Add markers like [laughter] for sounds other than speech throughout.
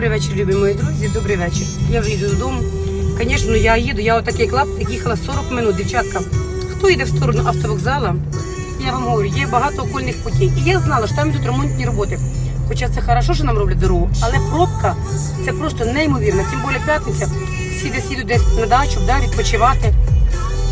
Добрий вечір, любі мої друзі. Добрий вечір. Я вже йду додому. Звісно, я їду. Я отакий клаптик їхала 40 минут. Дівчатка, хто йде в сторону автовокзала? Я вам говорю, є багато окольних путей. І я знала, що там йдуть ремонтні роботи. Хоча це хорошо, що нам роблять дорогу, але пробка це просто неймовірно. Тим більше п'ятниця. Всі десь їдуть десь на дачу, да, відпочивати.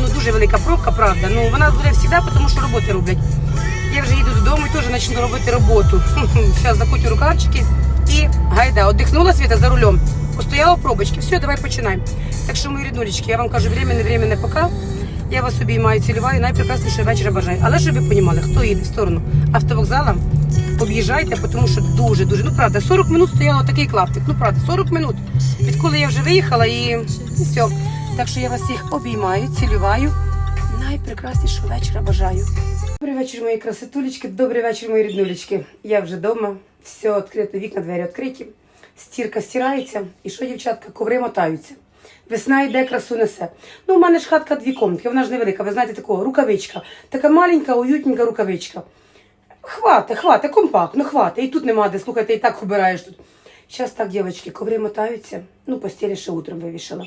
Ну дуже велика пробка, правда. Ну вона буде завжди, тому що роботи роблять. Я вже їду додому і теж почну робити роботу. [laughs] Зараз закутю рукавчики і гайда. Отдихнула світа за рулем. Постояла в пробочці. Все, давай починаємо. Так що, мої ріднулечки, я вам кажу, время не пока. Я вас обіймаю, цілюваю, найпрекраснішого вечора бажаю. Але щоб ви розуміли, хто їде в сторону автовокзала, об'їжджайте, тому що дуже-дуже, ну правда, 40 минут стояла такий клаптик. Ну правда, 40 минут. Відколи я вже виїхала і все. Так що я вас всіх обіймаю, цілюваю. Найпрекраснішого вечора бажаю. Добрий вечір, мої красотулечки, добрий вечір, мої ріднулечки. Я вже вдома, все відкрите, вікна, двері відкриті, стірка стирається, і що, дівчатка, коври мотаються. Весна йде, красу несе. Ну, у мене ж хатка дві комнатки, вона ж невелика, ви знаєте, такого, рукавичка. Така маленька, уютненька рукавичка. Хвата, хвата, компактно, хвата. І тут нема де, слухайте, і так убираєш тут. Зараз так, дівчатки, коври мотаються. Ну, постілі ще утром вивішала.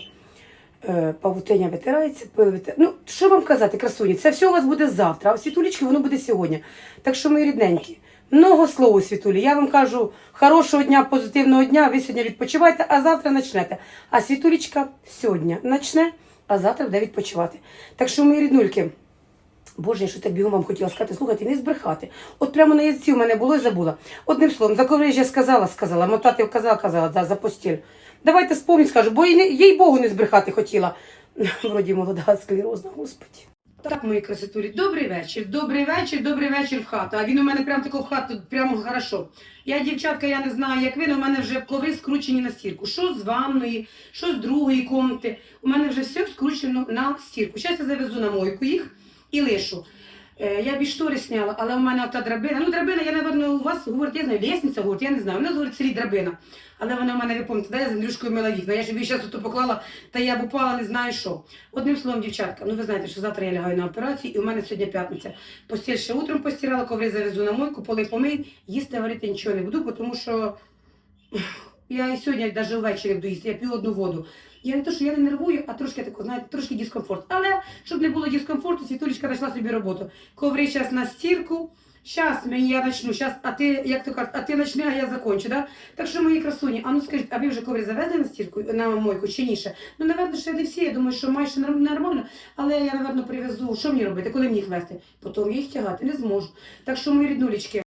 Е, Павутиня витирається, пил витир... Ну, що вам казати, красуні, це все у вас буде завтра, а світулечки воно буде сьогодні. Так що, мої рідненькі, много слова, світулі. Я вам кажу, хорошого дня, позитивного дня, ви сьогодні відпочивайте, а завтра почнете. А світулечка сьогодні почне, а завтра буде відпочивати. Так що, мої ріднульки, Боже, я що так бігом вам хотіла сказати, слухайте, не збрехати. От прямо на язиці у мене було і забула. Одним словом, за коври я сказала, сказала, мотати казала, казала, да, за постіль. Давайте спомніть, скажу, бо їй Богу не збрехати хотіла. [laughs] Вроді молода склерозна, господі. Так, мої красотулі, добрий вечір, добрий вечір, добрий вечір в хату. А він у мене прям тако в хату, прямо хорошо. Я, дівчатка, я не знаю, як ви, але у мене вже коври скручені на стірку. Що з ванної, що з другої комнати. У мене вже все скручено на стірку. Зараз я завезу на мойку їх і лишу. Е, Я б і штори сняла, але у мене та драбина. Ну, драбина, я, напевно, у вас говорить, я знаю, лісниця говорить, я не знаю. Нас говорить селі драбина. Але вона в мене, ви пам'ятаєте, да, я з Андрюшкою мила вікна. Я ж її зараз тут поклала, та я б упала, не знаю що. Одним словом, дівчатка, ну ви знаєте, що завтра я лягаю на операцію, і у мене сьогодні п'ятниця. Постіль ще утром постирала, коври завезу на мойку, поли помий, їсти варити нічого не буду, тому що я і сьогодні навіть ввечері буду їсти, я п'ю одну воду. Я не то, що я не нервую, а трошки тако, знаєте, трошки дискомфорт. Але щоб не було дискомфорту, Світулечка знайшла собі роботу. Коври зараз на стірку. Щас мені я начну, щас, а ти, як то кажуть, а ти начни, а я закончу, да? Так що, мої красуні, а ну скажіть, а ви вже коври завезли на стірку, на мойку чи ні? Ну, напевно, ще не всі, я думаю, що майже нормально, але я, напевно, привезу. Що мені робити, коли мені їх вести? Потім я їх тягати не зможу. Так що, мої ріднулечки,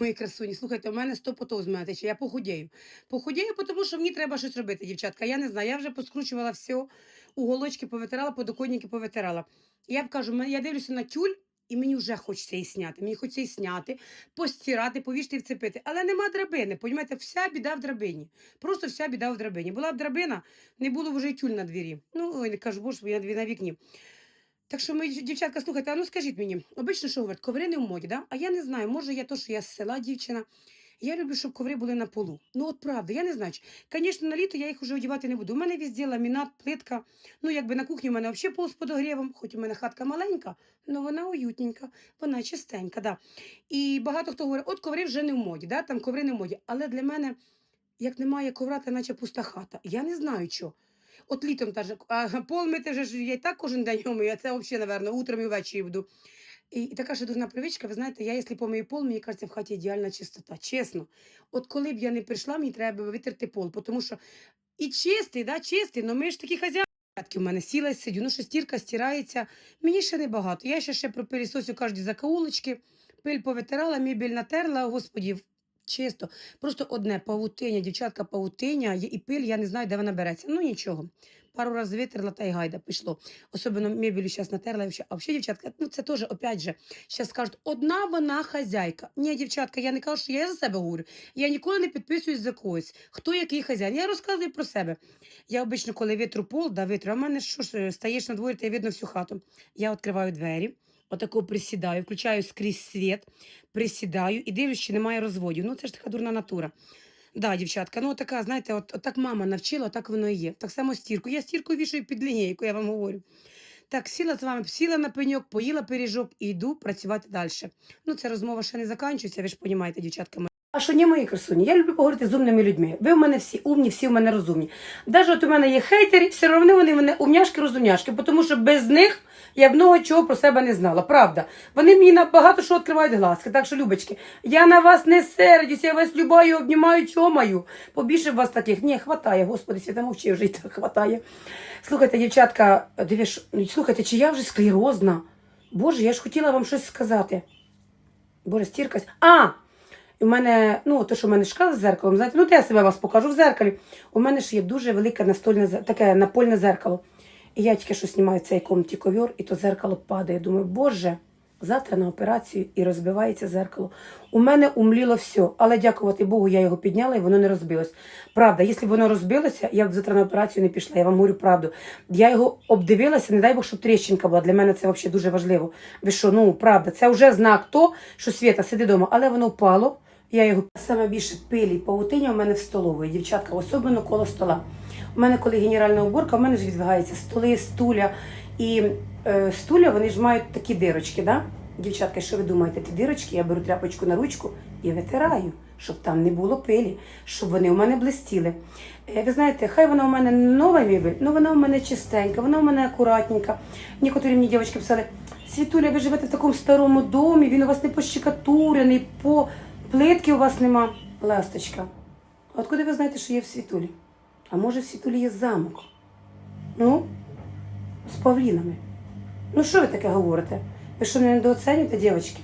Мої красуні, слухайте, у мене 100 потов з мене я похудею. Похудею, тому що мені треба щось робити, дівчатка. Я не знаю, я вже поскручувала все, уголочки повитирала, подоконники повитирала. Я кажу, я дивлюся на тюль, і мені вже хочеться її сняти. Мені хочеться її сняти, постирати, повішти і вцепити. Але нема драбини. Понімаєте, вся біда в драбині. Просто вся біда в драбині. Була б драбина, не було б вже тюль на двері. Ну, ой, кажу, боже, я дві- на вікні. Так що, мої дівчатка, слухайте, а ну скажіть мені, обично що говорять, коври не в моді, да? А я не знаю, може я то, що я з села дівчина. Я люблю, щоб коври були на полу. Ну от правда, я не знаю. Звісно, на літо я їх вже одягати не буду. У мене везде ламінат, плитка. Ну, якби на кухні у мене взагалі пол з подогрівом, хоч у мене хатка маленька, але вона уютненька, вона чистенька. Да. І багато хто говорить, от коври вже не в моді, да? там коври не в моді. Але для мене, як немає ковра, то наче пуста хата. Я не знаю чого. От літом теж, а пол мити вже ж я і так кожен день мию, а це взагалі, напевно, утром і ввечері буду. І, і така ще дурна привичка, ви знаєте, я, якщо помию пол, мені кажеться, в хаті ідеальна чистота. Чесно. От коли б я не прийшла, мені треба витерти пол, тому що і чистий, да, чистий, але ми ж такі хазяїни. У мене сіла сидю, ну що стірка стирається. Мені ще не багато. Я ще ще пропилісосю кожні закаулочки, пиль повитирала, мебель натерла, господі, чисто. Просто одне павутиння, дівчатка, павутиння, є і пиль, я не знаю, де вона береться. Ну нічого. Пару разів витерла та й гайда пішло. Особливо мебелю зараз натерла. А взагалі, дівчатка, ну це теж, опять же, зараз кажуть, одна вона хазяйка. Ні, дівчатка, я не кажу, що я за себе говорю. Я ніколи не підписуюсь за когось. Хто який хазяїн. Я розказую про себе. Я обично, коли витру пол, да, витру, а в мене що ж, стаєш на дворі, та й видно всю хату. Я відкриваю двері, отако присідаю, включаю скрізь світ, присідаю і дивлюсь, чи немає розводів. Ну, це ж така дурна натура. Да, дівчатка, ну така, знаєте, от, от так мама навчила, так воно і є. Так само стірку. Я стірку вішаю під лінійку, я вам говорю. Так, сіла з вами, сіла на пеньок, поїла пиріжок і йду працювати далі. Ну, ця розмова ще не закінчується, ви ж розумієте, дівчатка. А що ні, мої красуні? Я люблю поговорити з умними людьми. Ви в мене всі умні, всі в мене розумні. Навіть у мене є хейтери, все одно вони мене умняшки, розумняшки, тому що без них я б много чого про себе не знала. Правда. Вони мені на багато що відкривають глазки. Так що, любочки, я на вас не сердюсь, я вас любаю, обнімаю, чомаю. Побільше вас таких. Ні, хватає, господи, свята мовчи, вже і так хватає. Слухайте, дівчатка, дивиш, ну, слухайте, чи я вже склерозна? Боже, я ж хотіла вам щось сказати. Боже, стіркась. А! І в мене, ну, то, що в мене шкала з зеркалом, знаєте, ну, то я себе вас покажу в зеркалі. У мене ж є дуже велике настольне таке напольне зеркало. І я тільки що знімаю цей комнаті ковер, і то зеркало падає. Думаю, боже, завтра на операцію і розбивається зеркало. У мене умліло все, але дякувати Богу, я його підняла і воно не розбилось. Правда, якщо б воно розбилося, я б завтра на операцію не пішла. Я вам говорю правду. Я його обдивилася, не дай Бог, щоб тріщинка була. Для мене це взагалі дуже важливо. Ви що, ну правда, це вже знак то, що Свята сиди вдома, але воно впало. Я його саме більше пилі і павутиня у мене в столової, дівчатка, особливо коло стола. У мене, коли генеральна уборка, у мене ж відбігаються столи, стуля. І е, стуля, вони ж мають такі дирочки, да? Дівчатка, що ви думаєте, ті дирочки, я беру тряпочку на ручку і витираю, щоб там не було пилі, щоб вони у мене блистіли. Е, ви знаєте, хай вона у мене не нова мебель, але вона у мене чистенька, вона у мене акуратненька. Некоторі мені дівчатки писали, Світуля, ви живете в такому старому домі, він у вас не пощекатурений, по плитки у вас нема. Ласточка, а от куди ви знаєте, що є в світулі? А може в світулі є замок? Ну, з павлінами. Ну, що ви таке говорите? Ви що мене недооцінюєте, дівчатки?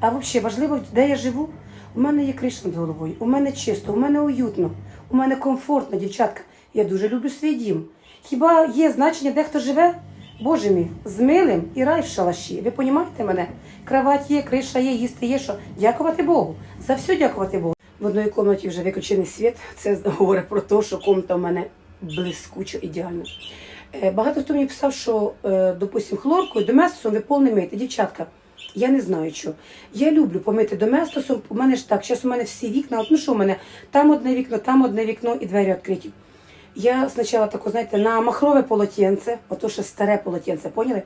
А взагалі важливо, де я живу? У мене є криша над головою, у мене чисто, у мене уютно, у мене комфортно, дівчатка. Я дуже люблю свій дім. Хіба є значення, де хто живе? Боже мій, з милим і рай в шалаші. Ви понімаєте мене? Кровать є, криша є, їсти є що. Дякувати Богу. За все дякувати Богу. В одній кімнаті вже виключений світ. Це говорить про те, що комната в мене блискучо ідеальна. Е, Багато хто мені писав, що, е, допустим, хлоркою доместосом ви пол не миєте. Дівчатка, я не знаю що. Я люблю помити доместосом. У мене ж так, зараз у мене всі вікна, от, ну що у мене, там одне вікно, там одне вікно і двері відкриті. Я спочатку тако, знаєте, на махрове полотенце, ото ще старе полотенце, поняли?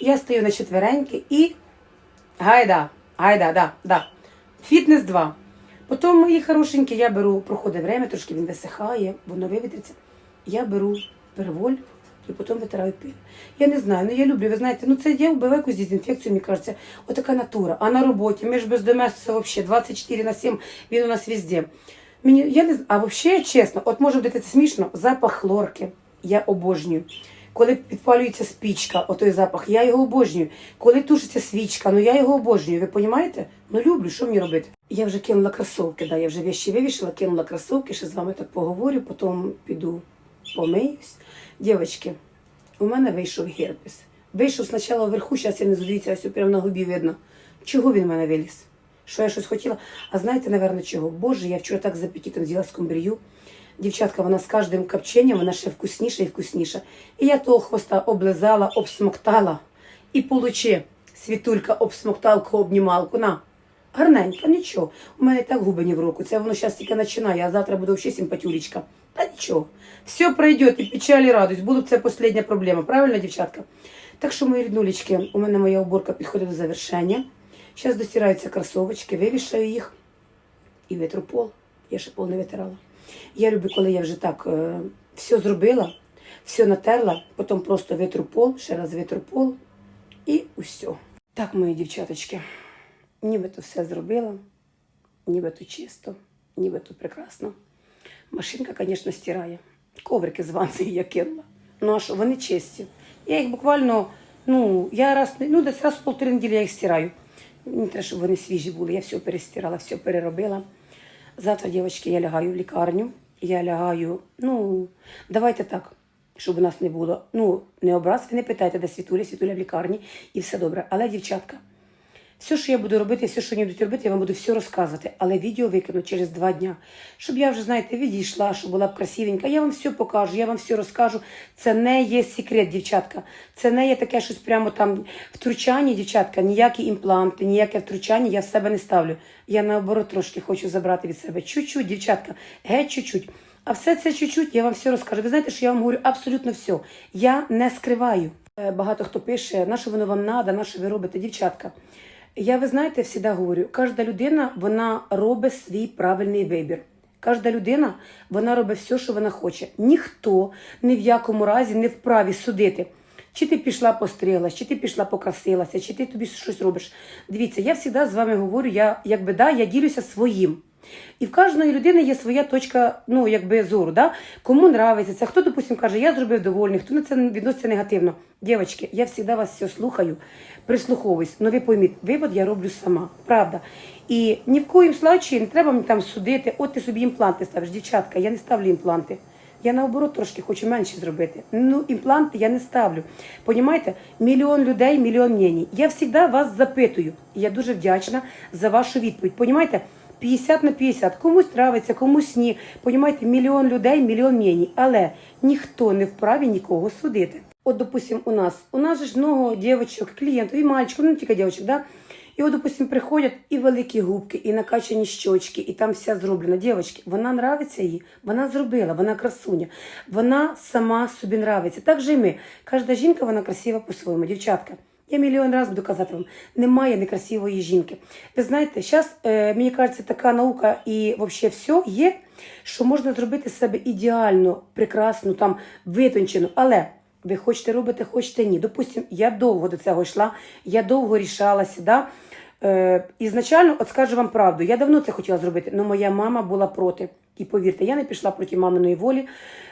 Я стою на четвереньки і гайда, гайда, да, да. Фітнес 2. Потім мої хорошенькі, я беру, проходить время, трошки він висихає, воно вивітриться. Я беру перволь і потім витираю пиль. Я не знаю, ну я люблю, ви знаєте, ну це я вбиваю якусь дезінфекцію, мені кажеться, отака натура. А на роботі, ми ж без доместу взагалі 24 на 7, він у нас везде. Мені, я не, а взагалі, чесно, от може бути це смішно, запах хлорки я обожнюю. Коли підпалюється спічка, отой запах, я його обожнюю. Коли тушиться свічка, ну я його обожнюю. Ви розумієте? Ну люблю, що мені робити? Я вже кинула кросовки, да, я вже вещі вивішила, кинула кросовки, ще з вами так поговорю, потім піду помиюсь. Дівчатки, у мене вийшов герпес. Вийшов спочатку вверху, зараз я не дивіться, ось прямо на губі видно. Чого він в мене виліз? Що я щось хотіла? А знаєте, напевно, чого? Боже, я вчора так з апетитом з'їла скумбрію. Дівчатка, вона з кожним копченням, вона ще вкусніша і вкусніша. І я того хвоста облизала, обсмоктала. І получи, світулька, обсмокталку, обнімалку. На. Гарненько, нічого. У мене так губи не в руку. Це воно зараз тільки починає, а завтра буде ще симпатюлечка. Та нічого. Все пройде, і печаль, і радость. Була це остання проблема. Правильно, дівчатка? Так що, мої ріднулечки, у мене моя уборка підходить до завершення. Зараз достираються кросовочки, вивішаю їх і витру пол. Я ще пол не витирала. Я люблю, коли я вже так е, все зробила, все натерла, потім просто витру пол, ще раз витру пол і усе. Так, мої дівчаточки, нібито все зробила, нібито чисто, нібито прекрасно. Машинка, звісно, стирає. Коврики з ванни я кинула. Ну а що, вони чисті. Я їх буквально, ну, я раз, ну, десь раз в полтори неділі я їх стираю. Мені треба, щоб вони свіжі були. Я все перестирала, все переробила. Завтра, дівчатки, я лягаю в лікарню. Я лягаю, ну, давайте так, щоб у нас не було. Ну, не образ, ви не питайте, де світуля, світуля в лікарні, і все добре. Але, дівчатка, все, що я буду робити, все, що вони будуть робити, я вам буду все розказувати. Але відео викину через два дня. Щоб я вже, знаєте, відійшла, щоб була б красивенька. Я вам все покажу, я вам все розкажу. Це не є секрет, дівчатка. Це не є таке щось прямо там втручання, дівчатка, ніякі імпланти, ніяке втручання я в себе не ставлю. Я наоборот трошки хочу забрати від себе. Чуть-чуть, дівчатка, геть чуть-чуть. А все це чуть-чуть, я вам все розкажу. Ви знаєте, що я вам говорю абсолютно все. Я не скриваю. Е, Багато хто пише, на що воно вам треба, на що ви робите, дівчатка. Я, ви знаєте, завжди говорю, кожна людина вона робить свій правильний вибір. Кожна людина вона робить все, що вона хоче. Ніхто ні в якому разі не вправі судити. Чи ти пішла постриглась, чи ти пішла покрасилася, чи ти тобі щось робиш. Дивіться, я завжди з вами говорю, я якби да, я ділюся своїм. І в кожної людини є своя точка, ну якби зору. Да? Кому нравиться це, хто, допустим, каже, я зробив довольний, хто на це відноситься негативно. Дівчатки, я завжди вас все слухаю, прислуховуюсь. Ну ви пойміть, вивод я роблю сама, правда. І ні в коїм случаї не треба мені там судити, от ти собі імпланти ставиш. Дівчатка, я не ставлю імпланти. Я наоборот трошки хочу менше зробити. Ну, імпланти я не ставлю. Понімаєте? Мільйон людей, мільйон мнень. Я завжди вас запитую. І я дуже вдячна за вашу відповідь. Понімаєте? 50 на 50. Комусь нравиться, комусь ні. Понімаєте, мільйон людей, мільйон мнень. Але ніхто не вправі нікого судити. От, допустим, у нас. У нас же ж много дівчаток, клієнтів, і мальчиків, ну тільки дівчаток, да? І от, допустим, приходять і великі губки, і накачані щочки, і там вся зроблена. Дівчатки, вона нравиться їй, вона зробила, вона красуня, вона сама собі нравиться. Так же і ми. Кожна жінка, вона красива по-своєму. Дівчатка, я мільйон разів буду казати вам, немає некрасивої жінки. Ви знаєте, зараз, е, мені кажеться, така наука і взагалі все є, що можна зробити себе ідеально, прекрасну, там, витончену, але... Ви хочете робити, хочете ні. Допустим, я довго до цього йшла, я довго рішалася. Да? Е, ізначально, от скажу вам правду, я давно це хотіла зробити, але моя мама була проти. І повірте, я не пішла проти маминої волі.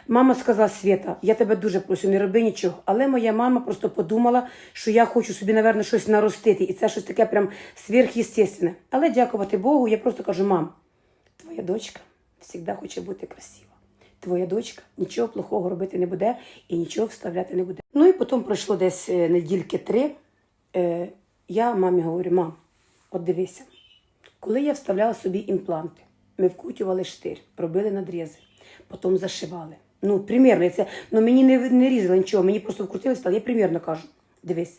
Мама сказала: Свята, я тебе дуже прошу, не роби нічого. Але моя мама просто подумала, що я хочу собі, напевно, щось наростити. І це щось таке прям сверхъестественне. Але дякувати Богу, я просто кажу: мам, твоя дочка завжди хоче бути красива. Твоя дочка нічого плохого робити не буде і нічого вставляти не буде. Ну і потім пройшло десь е, недільки три. Е, я мамі говорю: мам, от дивися, коли я вставляла собі імпланти, ми вкручували штир, робили надрізи, потім зашивали. Ну, примірно, це, ну мені не, не різали нічого, мені просто вкрутили, стали. Я примірно кажу, дивись.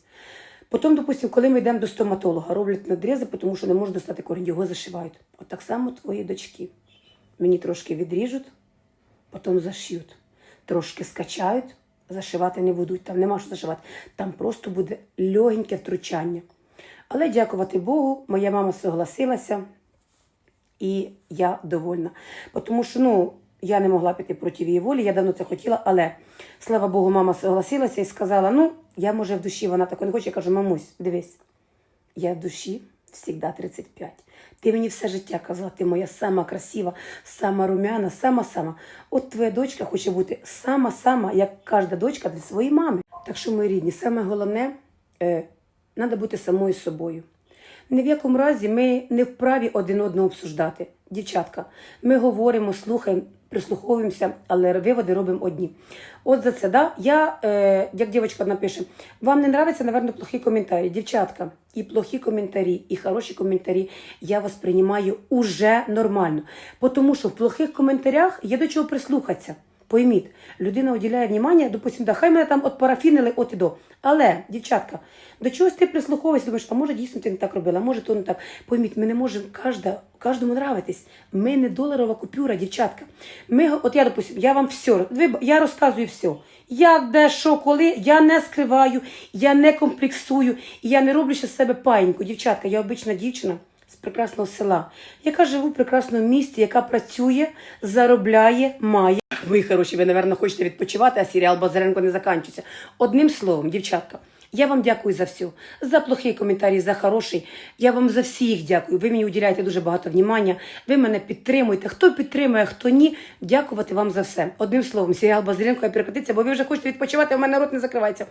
Потім, допустим, коли ми йдемо до стоматолога, роблять надрізи, тому що не можуть достати корінь, його зашивають. От так само твої дочки. Мені трошки відріжуть, потім зашиють. Трошки скачають, зашивати не будуть, там нема що зашивати. Там просто буде легеньке втручання. Але дякувати Богу, моя мама согласилася, і я довольна. Тому що ну, я не могла піти проти її волі, я давно це хотіла, але слава Богу, мама согласилася і сказала: ну, я може в душі вона такого не хоче. Я кажу, мамусь, дивись, я в душі завжди 35. Ти мені все життя казала, ти моя сама красива, сама румяна, сама-сама. От твоя дочка хоче бути сама-сама, як кожна дочка для своєї мами. Так що, мої рідні, саме головне, е, треба бути самою собою. Ні в якому разі ми не вправі один одного обсуждати. Дівчатка, ми говоримо, слухаємо, прислуховуємося, але виводи робимо одні. От за це, да, я, е, як дівчинка напише, вам не нравиться, напевно, плохі коментарі. Дівчатка, і плохі коментарі, і хороші коментарі я восприймаю уже нормально. Тому що в плохих коментарях є до чого прислухатися. Пойміть, людина уділяє внимання, допустим, да, хай мене там от парафінили от і до. Але, дівчатка, до чогось ти прислуховуєшся, думаєш, а може дійсно ти не так робила, а може то не так. Пойміть, ми не можемо кожда, кожному нравитись. Ми не доларова купюра, дівчатка. Ми, от я, допустим, я вам все, я розказую все. Як, де, що, коли, я не скриваю, я не комплексую, я не роблю ще з себе паїньку. Дівчатка, я обична дівчина прекрасного села, яка живу в прекрасному місті, яка працює, заробляє, має. Ви хороші, ви, напевно, хочете відпочивати, а серіал Базаренко не закінчується. Одним словом, дівчатка, я вам дякую за все. За плохий коментарі, за хороший. Я вам за всіх дякую. Ви мені уділяєте дуже багато внимання. Ви мене підтримуєте. Хто підтримує, хто ні. Дякувати вам за все. Одним словом, серіал Базаренко перекотиться, бо ви вже хочете відпочивати, в мене рот не закривається.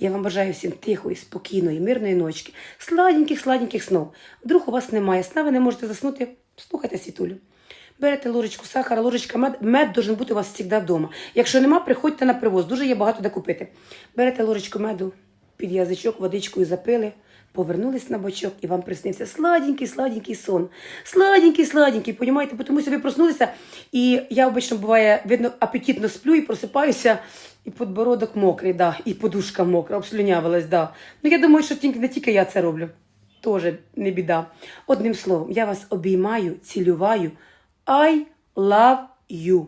Я вам бажаю всім тихої, спокійної, мирної ночки, сладеньких, сладеньких снов. Вдруг у вас немає сна, ви не можете заснути. Слухайте світулю. Берете ложечку сахара, ложечка мед. Мед должен бути у вас завжди вдома. Якщо нема, приходьте на привоз. Дуже є багато де купити. Берете ложечку меду під язичок, водичкою запили, повернулись на бочок, і вам приснився сладенький, сладенький сон. Сладенький, сладенький, понімаєте? Тому що ви проснулися, і я обично буває, видно, апетитно сплю і просипаюся, і подбородок мокрий, да, і подушка мокра, обслюнявилась, да. Ну я думаю, що тільки не тільки я це роблю. Тоже не біда. Одним словом, я вас обіймаю, цілюваю. I love you.